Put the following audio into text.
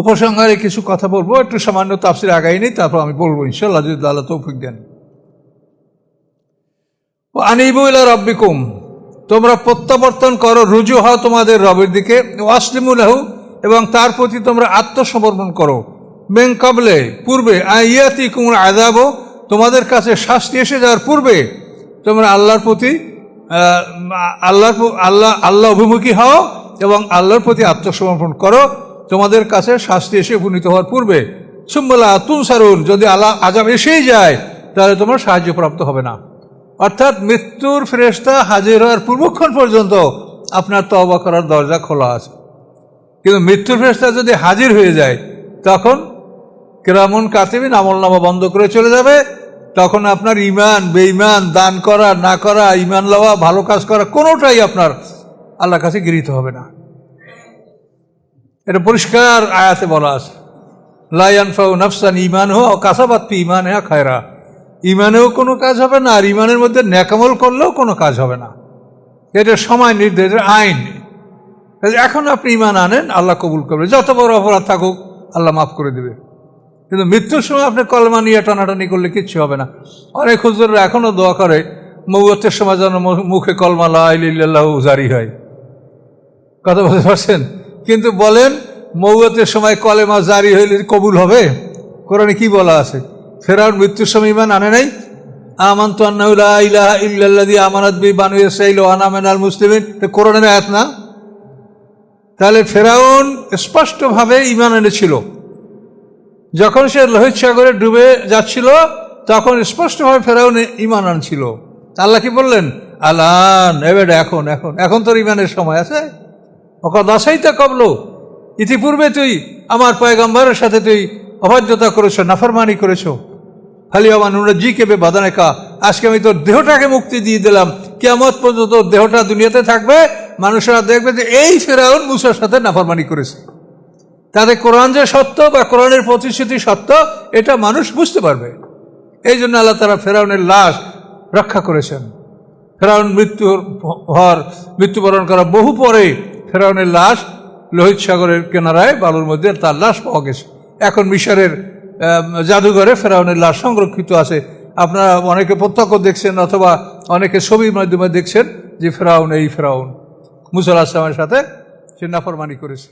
উপসংহারে কিছু কথা বলব, একটু সামান্য তাফসির আগাই নেই, তারপর আমি বলব ইনশাল্লাহ যদি আল্লাহ তৌফিক দেন। আনিবু রব্বিকুম, তোমরা প্রত্যাবর্তন করো, রুজু হও তোমাদের রবের দিকে ওয়াসলিমুলাহু এবং তার প্রতি তোমরা আত্মসমর্পণ করো। বেং কাবলে পূর্বে আইয়াতি কুমুর আজাবও তোমাদের কাছে শাস্তি এসে যাওয়ার পূর্বে, তোমরা আল্লাহর প্রতি আল্লাহর, আল্লাহ আল্লাহ অভিমুখী হও, এবং আল্লাহর প্রতি আত্মসমর্পণ করো। তোমাদের কাছে শাস্তি এসে উপনীত হওয়ার পূর্বে সুম্বলা তুম সারুন যদি আল্লাহ আজাব এসেই যায়, তাহলে তোমার সাহায্য প্রাপ্ত হবে না। অর্থাৎ মৃত্যুর ফেরেস্তা হাজির হওয়ার পূর্বক্ষণ পর্যন্ত আপনার তওবা করার দরজা খোলা আছে। কিন্তু মৃত্যুর ফেরেস্তা যদি হাজির হয়ে যায়, তখন কেরামন কাতিবিন আমল নামা বন্ধ করে চলে যাবে। তখন আপনার ইমান বেঈমান, দান করা, না করা ইমান লওয়া, ভালো কাজ করা, কোনোটাই আপনার আল্লাহর কাছে গৃহীত হবে না। এটা পরিষ্কার আয়াতে বলা আছে। লায়ান ফাউ নফসান ইমান হো কাসাবাত ইমান হ্যাঁ খায়রা। ইমানেও কোনো কাজ হবে না, আর ইমানের মধ্যে ন্যাকামল করলেও কোনো কাজ হবে না। এটা সময় নির্ধারিত আইন। এখন আপনি ইমান আনেন, আল্লাহ কবুল করবে। যত বড় অপরাধ থাকুক, আল্লাহ মাফ করে দেবে। কিন্তু মৃত্যুর সময় আপনি কলমা নিয়ে টানাটানি করলে কিচ্ছু হবে না। অনেক হুজুররা এখনও দোয়া করে, মৌতের সময় যেন মুখে কলমা লাহ জারি হয়। কথা বলতে পারছেন? কিন্তু বলেন, মৌতের সময় কলেমা জারি হইলে কবুল হবে? কোরআনে কি বলা আছে? ফেরার মৃত্যুর সময় ইমান আনে নাই? আমান তো আন্নাউলা ইলাহা ইল্লাল্লাযী আমানাত বি বানু ইসরাঈল ওয়া আনা মিনাল মুসলিমিন। কোরআনের আয়াত না? তাহলে ফেরাউন স্পষ্টভাবে ইমান এনেছিল। যখন সে লোহিত সাগরে ডুবে যাচ্ছিল, তখন স্পষ্টভাবে ফেরাউন ইমান আনছিল। আল্লাহ কি বললেন? আলান এবার এখন এখন এখন তোর ইমানের সময় আছে? ওকা দাসাই তা কবলো। ইতিপূর্বে তুই আমার পয়গম্বরের সাথে তুই অবাধ্যতা করেছ, নাফরমানি করেছ। আমার নুরা জি কেবে বাদানেকা আজকে আমি তোর দেহটাকে মুক্তি দিয়ে দিলাম। কেমত পর্যন্ত দেহটা দুনিয়াতে থাকবে। মানুষেরা দেখবে যে এই ফেরাউন মুসার সাথে নাফরমানি করেছে। তাতে কোরআন যে সত্য বা কোরআনের প্রতিশ্রুতি সত্য, এটা মানুষ বুঝতে পারবে। এই জন্য আল্লাহ তারা ফেরাউনের লাশ রক্ষা করেছেন। ফেরাউন মৃত্যু হওয়ার মৃত্যুবরণ করা বহু পরে ফেরাউনের লাশ লোহিত সাগরের কেনারায় বালুর মধ্যে তার লাশ পাওয়া গেছে। এখন মিশরের জাদুঘরে ফেরাউনের লাশ সংরক্ষিত আছে। আপনারা অনেকে প্রত্যক্ষ দেখছেন অথবা অনেকে ছবির মাধ্যমে দেখছেন যে ফেরাউন এই ফেরাউন। মুসল আসলামের সাথে সে নাফরমানি করেছে।